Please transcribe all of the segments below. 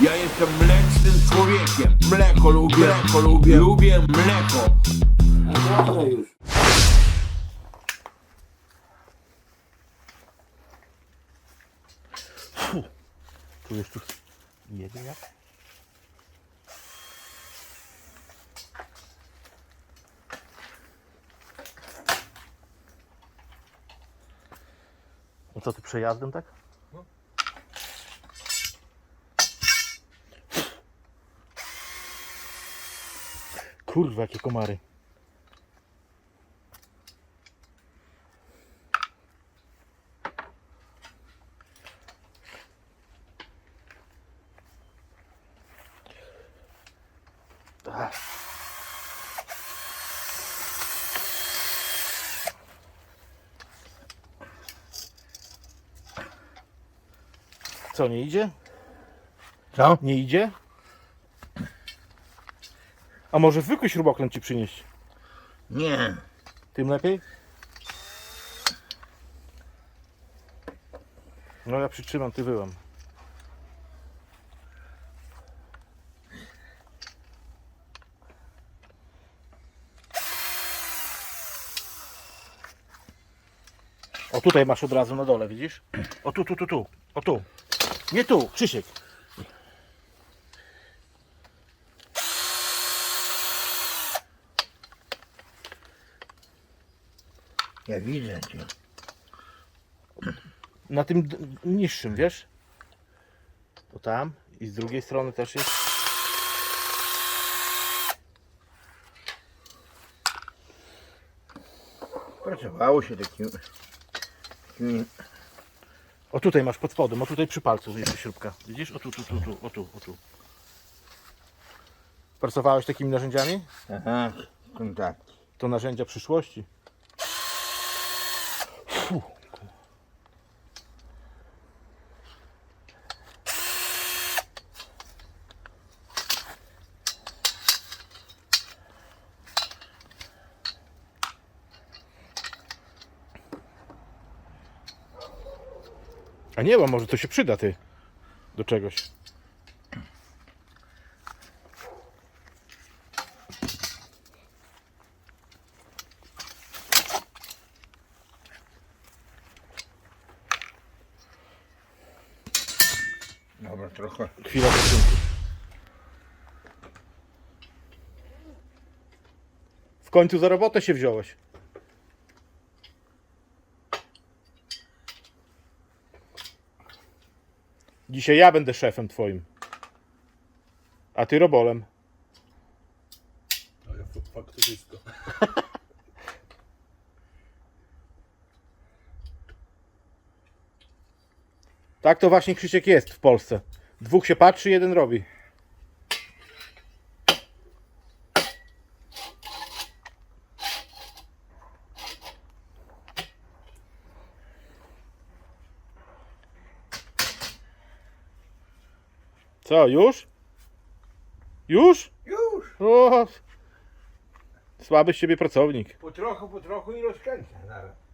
Ja jestem mlecznym człowiekiem. Mleko lubię, mleko lubię, lubię mleko. Tu już tu jak? No co ty przejazdem tak? Kurwa jakie komary. Co nie idzie? Co? Nie idzie? A może zwykły śrubokręt ci przynieść? Nie. Tym lepiej? No ja przytrzymam, ty wyłam. O tutaj masz od razu na dole, widzisz? O tu, tu, tu, tu. O tu. Nie tu, Krzysiek. Widzę cię. Na tym d- niższym, wiesz? To tam i z drugiej strony też jest. Pracowało się takim... takim... O tutaj masz pod spodem, o tutaj przy palcu jeszcze śrubka. Widzisz? O tu, tu, tu, tu, o tu, o tu. Pracowałeś takimi narzędziami? Aha, kontakt. To narzędzia przyszłości. Fu. A nie ma, może to się przyda ty do czegoś. Dobra, trochę. Chwila wycinki. W końcu za robotę się wziąłeś. Dzisiaj ja będę szefem twoim. A ty robolem. A ja fa- faktycznie. Tak to właśnie Krzysiek jest w Polsce. Dwóch się patrzy, jeden robi. Co, już? Już? Już! O, słaby z ciebie pracownik. Po trochu, po trochu i rozkręcę zaraz.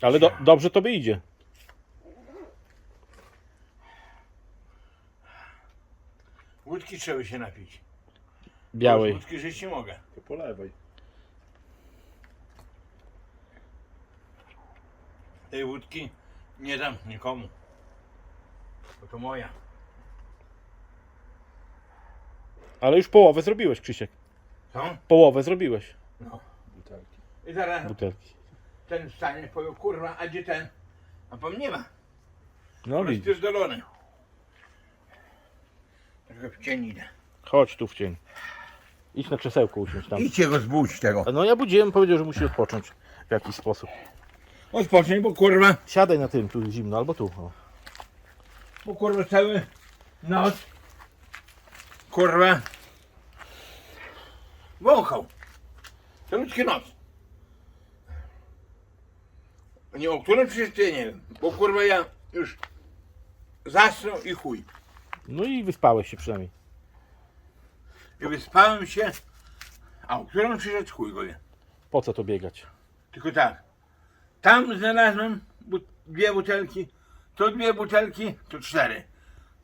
Ale do, dobrze tobie idzie. Łódki trzeba się napić. Białej. Łódki żyć nie mogę. To polewaj. Tej łódki nie dam nikomu. Bo to moja. Ale już połowę zrobiłeś, Krzysiek. Co? Połowę zrobiłeś. No. Butelki. I zaraz Butelki. Ten stanie powie, kurwa, a gdzie ten? A pan nie ma. No widzisz. Rozpierdolony. Trochę w cień idę. Chodź tu w cień. Idź na krzesełko usiądź tam. Idźcie go zbudź tego. No ja budziłem, powiedział, że musi odpocząć w jakiś sposób. Odpocznij, bo kurwa, Siadaj na tym, tu jest zimno, albo tu. O. bo kurwa cały noc kurwa wąchał. Caluczki noc. Nie o którym przecież ja nie wiem, bo kurwa ja już zasnął i chuj. No i wyspałeś się przynajmniej. I wyspałem się, a o którym przyszedł chuj go wie. Po co to biegać? Tylko tak, Tam znalazłem bu- dwie butelki, to dwie butelki, to cztery.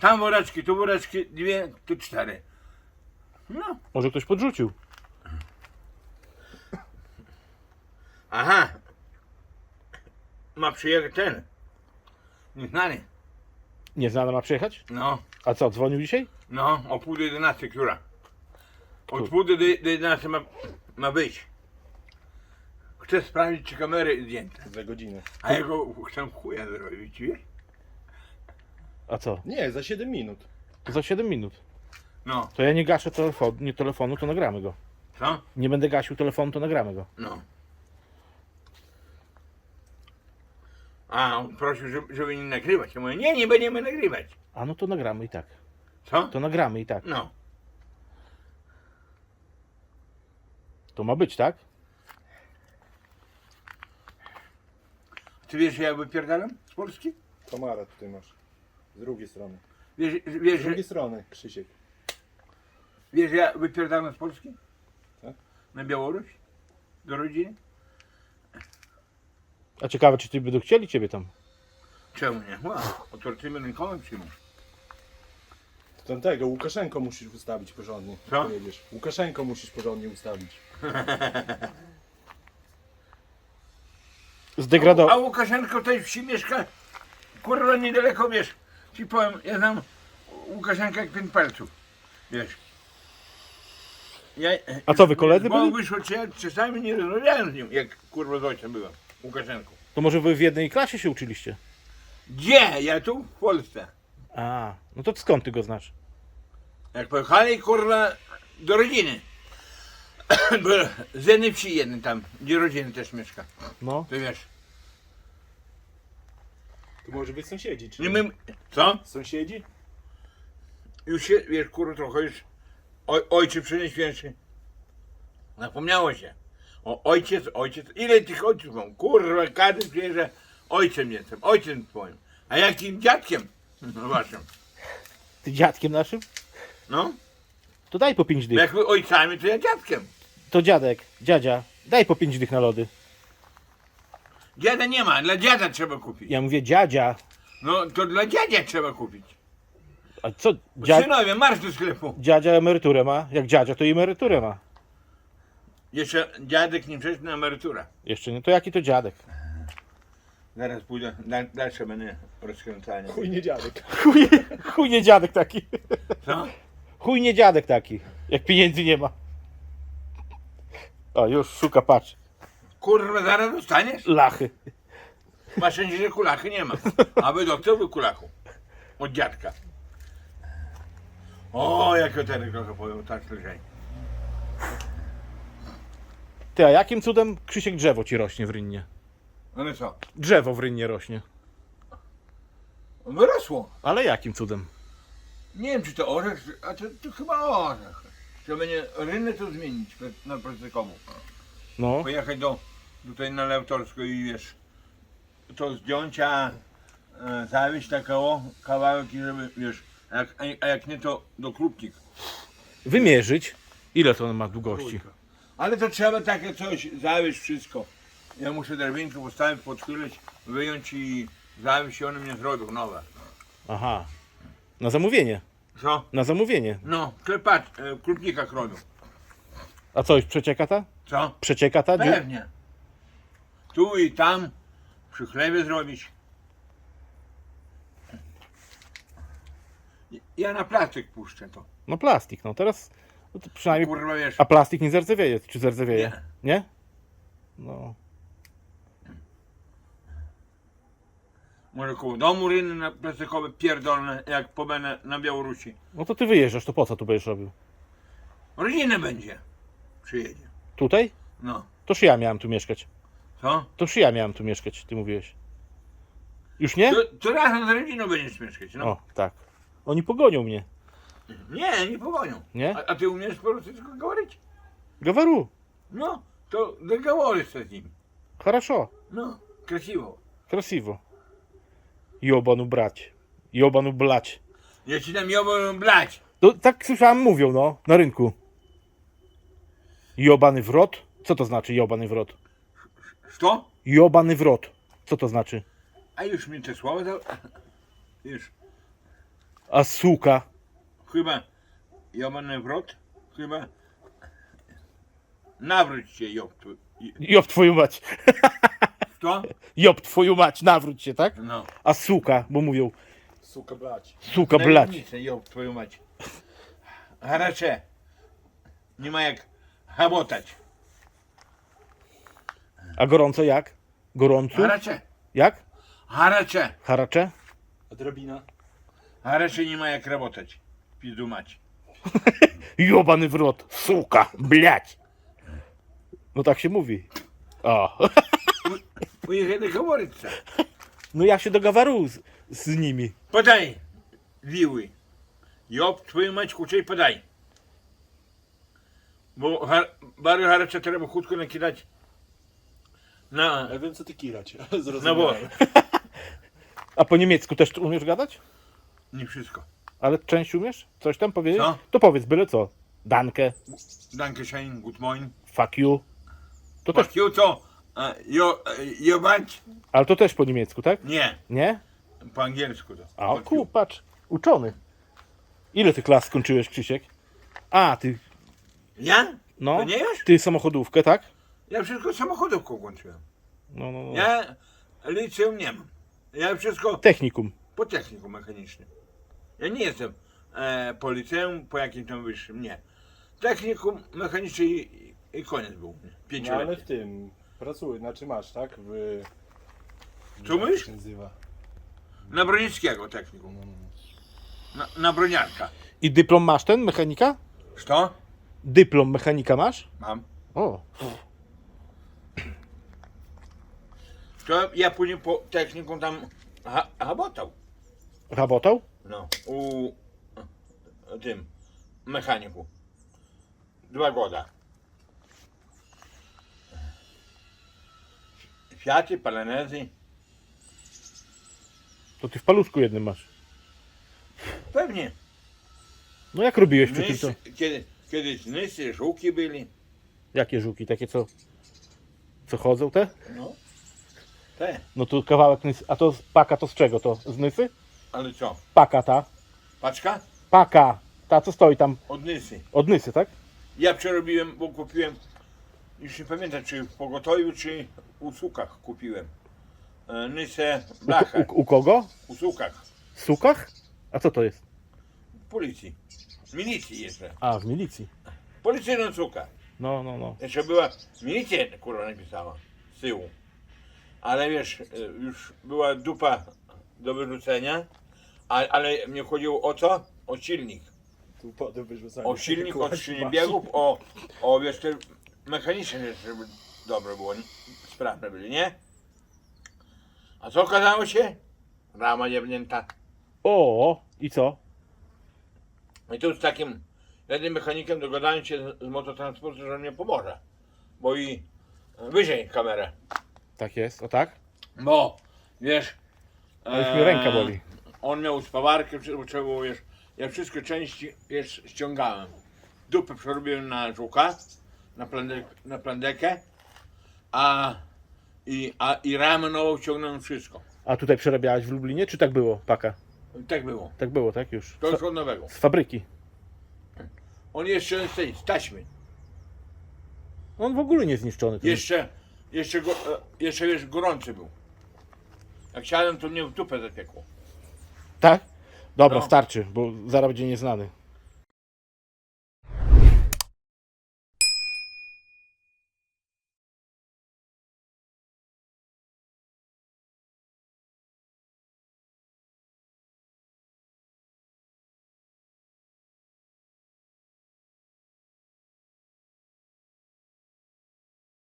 Tam woreczki, tu woreczki, dwie, tu cztery. No, Może ktoś podrzucił. aha. Ma przyjechać ten. Nieznany. Nieznana ma przyjechać? No, A co, dzwonił dzisiaj? no, o pół do jedenastej, która? Od pół do, do jedenastej ma, ma być. Chcę sprawdzić, czy kamery zdjęte. Za godzinę. A ja go chcę chuja zrobić, wiesz? A co? Nie, za 7 minut. To za 7 minut. No, To ja nie gaszę telefonu, nie telefonu, to nagramy go. co? Nie będę gasił telefonu, to nagramy go. No. A, on prosił, żeby, żeby nie nagrywać. Ja mówię, nie, nie będziemy nagrywać. A no to nagramy i tak. Co? To nagramy i tak. No. To ma być, tak? Ty wiesz, że ja wypierdalam z Polski? Komara tutaj masz. Z drugiej strony. Wiesz, wiesz, Z że, drugiej strony, Krzysiek. wiesz, że ja wypierdalam z Polski? Tak. Na Białoruś? Do rodziny? A ciekawe, czy ty będą chcieli ciebie tam. Czemu nie? Wow, otwartymi rękoma przyjmą. Tam tego, Łukaszenko musisz ustawić porządnie. Co? Pojedziesz. Łukaszenko musisz porządnie ustawić. A Zdegradował. Łukaszenko też wsi mieszka, kurwa niedaleko, wiesz, ci powiem, ja znam Łukaszenka jak pięć palców, wiesz. Ja, A co, wy koledzy Bo byli? wyszło, czy ja czasami nie rozmawiałem z nim, jak kurwa z ojcem byłem, Łukaszenką. To może wy w jednej klasie się uczyliście? Gdzie? Ja tu? W Polsce. A, no to skąd ty go znasz? Jak pojechali, kurwa, do rodziny. Bo z jednej wsi jednej tam, gdzie rodziny też mieszka, No. to wiesz. To może być sąsiedzi, czy Nie my, co? Sąsiedzi? już się, wiesz, kurwa, trochę już oj, ojciec przenieświętszy. Zapomniało się. O, ojciec, ojciec, ile tych ojców mam? Kurwa, każdy przyjeżdża, ojcem jestem, ojcem twoim. A jakim dziadkiem? No waszym. Ty dziadkiem naszym? No, To daj po pięć bo dych. jak wy ojcami, to ja dziadkiem. To dziadek, dziadzia, daj po pięć dych na lody. Dziada nie ma, dla dziada trzeba kupić. Ja mówię dziadzia. No, to dla dziadzia trzeba kupić. A co? Dzia... Synowie, marsz do sklepu. Dziadzia emeryturę ma. Jak dziadzia, to i emeryturę ma. Jeszcze dziadek nie przeszedł na emeryturę. Jeszcze nie, to jaki to dziadek? Zaraz pójdę, da, dalsze będę rozkręcanie. Chuj nie dziadek. Chuj, chuj nie dziadek taki. Co? Chuj nie dziadek taki. Jak pieniędzy nie ma. O, już szuka, patrz. Kurwa, zaraz dostaniesz? Lachy. Ma szczęście, że kulachy nie ma. A wy doktor kulachu. Od dziadka. O, jak o ten trochę powiem, tak lżej. Ty, a jakim cudem Krzysiek drzewo ci rośnie w rynnie? No co? Drzewo w rynnie rośnie. Wyrosło. Ale jakim cudem? Nie wiem, czy to orzech, czy- a to, to chyba orzech. Trzeba będzie rynę to zmienić na plastikową. No. Pojechać do, tutaj na Leutorską i wiesz, to zdjąć, a e, zawieźć takiego kawałek i żeby, wiesz, a jak, a jak nie to do klubnik. Wymierzyć. Ile to on ma długości? Ale to trzeba takie coś, zawieźć wszystko. Ja muszę drabinkę postawić, podchyleć, wyjąć i zawieźć i one mnie zrobią nowe. Aha. Na zamówienie. Co? Na zamówienie. No, klepacz, e, w klubnikach robią. A co, już przecieka ta? Co? Przecieka ta? Dziu- Pewnie. Tu i tam, przy chlebie zrobić. Ja na plastik puszczę to. No plastik, no teraz no to przynajmniej... Kurwa wiesz. A plastik nie zerdzewieje, czy zerdzewieje? Nie. No. Może koło domu ryny na plastikowe pierdolne, jak pobędę na Białorusi. No to ty wyjeżdżasz, to po co tu będziesz robił? Rodzinę będzie. Przyjedzie. Tutaj? No. Toż ja miałem tu mieszkać. Co? Toż ja miałem tu mieszkać, ty mówiłeś. Już nie? To, to razem z rodziną będziesz mieszkać, no. O, tak. Oni pogonią mnie, Nie, nie pogonią. nie? A, a ty umiesz po rosyjsku говорить? Говорю. No, to договоришься z nim. Хорошо. No, красиво. Красиво. Jobanu brać. Jobanu blać. Ja ci dam jobą blać. No, tak słyszałem, mówią, no, na rynku. Jobany wrot? Co to znaczy jobany wrot? Что? Jobany wrot. Co to znaczy? A już mi te słowa dał. Już. A suka. Chyba jobany wrot. Chyba. Nawróć się, job. tu- Job twoją mać. Kto? Job twoją mać, nawróć się, tak? No. A suka, bo mówią Suka blać. suka blać. Najemnice, job twoją mać. Haracze. Nie ma jak hamotać. A gorąco jak? Gorąco? Haracze. Jak? Haracze. Haracze? A drabina? Haracze nie ma jak rabotać. Pizdu mać. Jobany wrot. Suka, blać. No tak się mówi. O. У них не говориться. No ja się dogawaru z, z nimi. Подай, віли. Йоп, твою мать, кучей подай. Бо гар... бари гаряче треба хутко накидати на, Ja wiem co ty kirać. на воду. Zrozumiałem. A po niemiecku też umiesz gadać? Не wszystko. Ale część umiesz? Coś tam powiedzieć? Co? To powiedz byle co. Danke, Danke schön, good morning. fuck you. To też, Fuck you to, e, jo, e, jebać? ale to też po niemiecku, tak? Nie, Nie? po angielsku to. A o Fuck ku, you. patrz. Uczony. Ile ty klas skończyłeś, Krzysiek? A, ty, Ja? no. To nie wiesz? Ty samochodówkę, tak? Ja wszystko samochodówką kończyłem. No, no, no. Ja liceum nie mam. Ja wszystko Technikum. po techniku mechanicznym. Ja nie jestem e, po liceum, po jakim tam wyższym, nie. Technikum mechaniczne i, i koniec był. No ale w tym pracuj, znaczy masz, tak? W... Co jak mówisz? się nazywa? Na Bronickiego technikum. No, no, no. Na, na broniarka. I dyplom masz ten, mechanika? Co? Dyplom mechanika masz? Mam. O. To ja później po technikum tam ha, habotał. Rabotał? No. U tym mechaniku. Dwa goda. Fiaty, palanezy. To ty w paluszku jednym masz. Pewnie. No jak robiłeś przy tym Nysy, co? kiedy, kiedyś nysy, żółki byli. Jakie żuki? Takie co? Co chodzą te? No. Te. No tu kawałek nysy. A to z paka to z czego to? Z nysy? Ale co? Paka ta. Paczka? Paka. Ta co stoi tam Od nysy. od nysy, tak? Ja przerobiłem, bo kupiłem, już nie pamiętam czy w pogotowiu, czy u sukach kupiłem. E, Nysę blachę. u, u kogo? U sukach. W sukach? A co to jest? Policji. Milicji jeszcze. A, w milicji. Policyjna suka. No, no, no. Jeszcze była, milicja kurwa napisała z tyłu. Ale wiesz, e, już była dupa do wyrzucenia, a, ale mnie chodziło o co? O silnik. Tu. O silnik, o Kłaść skrzyni masz. biegów, o, o wiesz, te mechaniczne rzeczy, żeby dobre było, nie? sprawne byli, nie? A co okazało się? Rama jebnięta. O, i co? I tu z takim jednym mechanikiem dogadałem się z, z mototransportu, że on mnie pomoże. Bo i wyżej kamerę. Tak jest, o tak? Bo, wiesz... No już mnie ręka boli. On miał spawarkę, trzeba było, wiesz, ja wszystkie części, wiesz, ściągałem. Dupę przerobiłem na żuka, na, plandek, na plandekę, a i, a i ramę nową ściągnąłem wszystko. A tutaj przerabiałeś w Lublinie, czy tak było, paka? Tak było. Tak było, tak już? To już od nowego. Z fabryki. On jeszcze z tej, z taśmy. On w ogóle nie zniszczony. ten- Jeszcze, jeszcze, go, e, jeszcze wiesz, gorący był. Jak siadłem, to mnie w dupę zapiekło. Tak? Dobra, No. starczy, bo zaraz będzie nieznany.